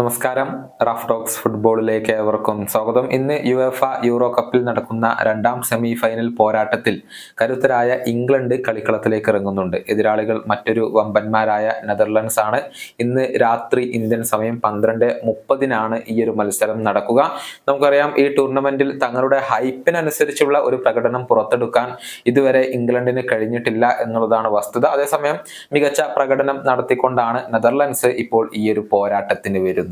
നമസ്കാരം. Rough talks ഫുട്ബോളിലേക്ക് ഏവർക്കും സ്വാഗതം. ഇന്ന് യു എഫ് യൂറോ കപ്പിൽ നടക്കുന്ന രണ്ടാം സെമി ഫൈനൽ പോരാട്ടത്തിൽ കരുത്തരായ ഇംഗ്ലണ്ട് കളിക്കളത്തിലേക്ക് ഇറങ്ങുന്നുണ്ട്. എതിരാളികൾ മറ്റൊരു വമ്പന്മാരായ നെതർലൻഡ്സ് ആണ്. ഇന്ന് രാത്രി ഇന്ത്യൻ സമയം പന്ത്രണ്ട് മുപ്പതിനാണ് ഈ ഒരു മത്സരം നടക്കുക. നമുക്കറിയാം ഈ ടൂർണമെന്റിൽ തങ്ങളുടെ ഹൈപ്പിനനുസരിച്ചുള്ള ഒരു പ്രകടനം പുറത്തെടുക്കാൻ ഇതുവരെ ഇംഗ്ലണ്ടിന് കഴിഞ്ഞിട്ടില്ല എന്നുള്ളതാണ് വസ്തുത. അതേസമയം മികച്ച പ്രകടനം നടത്തിക്കൊണ്ടാണ് നെതർലൻഡ്സ് ഇപ്പോൾ ഈ ഒരു പോരാട്ടത്തിന് വരുന്നത്.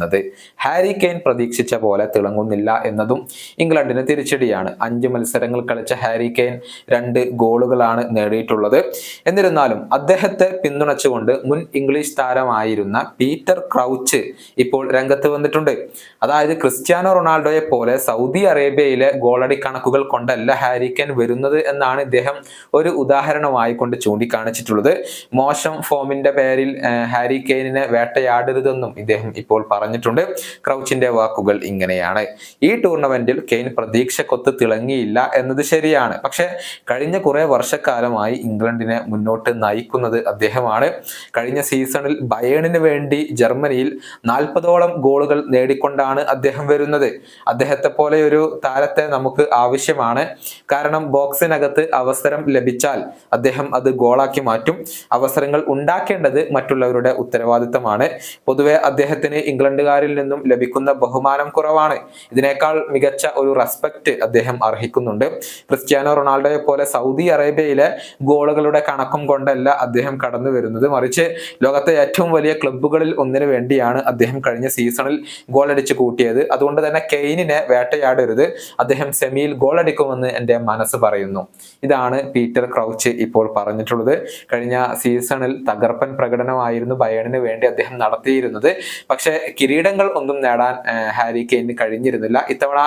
ഹാരി കെയ്ൻ പ്രതീക്ഷിച്ച പോലെ തിളങ്ങുന്നില്ല എന്നതും ഇംഗ്ലണ്ടിന് തിരിച്ചടിയാണ്. അഞ്ച് മത്സരങ്ങൾ കളിച്ച ഹാരി കെയ്ൻ രണ്ട് ഗോളുകളാണ് നേടിയിട്ടുള്ളത്. എന്നിരുന്നാലും അദ്ദേഹത്തെ പിന്തുണച്ചുകൊണ്ട് മുൻ ഇംഗ്ലീഷ് താരമായിരുന്ന പീറ്റർ ക്രൗച്ച് ഇപ്പോൾ രംഗത്ത് വന്നിട്ടുണ്ട്. അതായത് ക്രിസ്ത്യാനോ റൊണാൾഡോയെ പോലെ സൗദി അറേബ്യയിലെ ഗോളടി കണക്കുകൾ കൊണ്ടല്ല ഹാരി കെയ്ൻ വരുന്നത് എന്നാണ് ഇദ്ദേഹം ഒരു ഉദാഹരണമായി കൊണ്ട് ചൂണ്ടിക്കാണിച്ചിട്ടുള്ളത്. മോശം ഫോമിന്റെ പേരിൽ ഹാരി കെയ്നിനെ വേട്ടയാടരുതെന്നും ഇദ്ദേഹം ഇപ്പോൾ പറഞ്ഞിട്ടുണ്ട്. ക്രൗച്ചിന്റെ വാക്കുകൾ ഇങ്ങനെയാണ്. ഈ ടൂർണമെന്റിൽ കെയ്ൻ പ്രതീക്ഷക്കൊത്ത് തിളങ്ങിയില്ല എന്നത് ശരിയാണ്. പക്ഷെ കഴിഞ്ഞ കുറെ വർഷക്കാലമായി ഇംഗ്ലണ്ടിനെ മുന്നോട്ട് നയിക്കുന്നത് അദ്ദേഹമാണ്. കഴിഞ്ഞ സീസണിൽ ബയേണിന് വേണ്ടി ജർമ്മനിയിൽ നാൽപ്പതോളം ഗോളുകൾ നേടിക്കൊണ്ടാണ് അദ്ദേഹം വരുന്നത്. അദ്ദേഹത്തെ പോലെ ഒരു താരത്തെ നമുക്ക് ആവശ്യമാണ്. കാരണം ബോക്സിനകത്ത് അവസരം ലഭിച്ചാൽ അദ്ദേഹം അത് ഗോളാക്കി മാറ്റും. അവസരങ്ങൾ ഉണ്ടാക്കേണ്ടത് മറ്റുള്ളവരുടെ ഉത്തരവാദിത്തമാണ്. പൊതുവെ അദ്ദേഹത്തിന് ഇംഗ്ലണ്ടുകാരിൽ നിന്നും ലഭിക്കുന്ന ബഹുമാനം കുറവാണ്. ഇതിനേക്കാൾ മികച്ച ഒരു റെസ്പെക്ട് അദ്ദേഹം അർഹിക്കുന്നുണ്ട്. ക്രിസ്ത്യാനോ റൊണാൾഡോയെ പോലെ സൗദി അറേബ്യയിലെ ഗോളുകളുടെ കണക്കും കൊണ്ടല്ല അദ്ദേഹം കടന്നു വരുന്നത്. മറിച്ച് ലോകത്തെ ഏറ്റവും വലിയ ക്ലബ്ബുകളിൽ ഒന്നിനു വേണ്ടിയാണ് അദ്ദേഹം കഴിഞ്ഞ സീസണിൽ ഗോൾ അടിച്ചു കൂട്ടിയത്. അതുകൊണ്ട് തന്നെ കെയ്നിനെ വേട്ടയാടരുത്. അദ്ദേഹം സെമിയിൽ ഗോൾ അടിക്കുമെന്ന് എന്റെ മനസ്സ് പറയുന്നു. ഇതാണ് പീറ്റർ ക്രൗച്ച് ഇപ്പോൾ പറഞ്ഞിട്ടുള്ളത്. കഴിഞ്ഞ സീസണിൽ തകർപ്പൻ പ്രകടനമായിരുന്നു ബയണിന് വേണ്ടി അദ്ദേഹം നടത്തിയിരുന്നത്. പക്ഷേ കിരീടങ്ങൾ ഒന്നും നേടാൻ ഹാരി കെയിന് കഴിഞ്ഞിരുന്നില്ല. ഇത്തവണ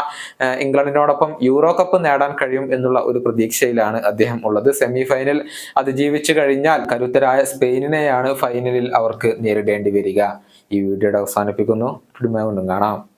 ഇംഗ്ലണ്ടിനോടൊപ്പം യൂറോ കപ്പ് നേടാൻ കഴിയും എന്നുള്ള ഒരു പ്രതീക്ഷയിലാണ് അദ്ദേഹം ഉള്ളത്. സെമി ഫൈനൽ അതിജീവിച്ചു കഴിഞ്ഞാൽ കരുത്തരായ സ്പെയിനിനെയാണ് ഫൈനലിൽ അവർക്ക് നേരിടേണ്ടി വരിക. ഈ വീഡിയോയുടെ അവസാനിപ്പിക്കുന്നു. കാണാം.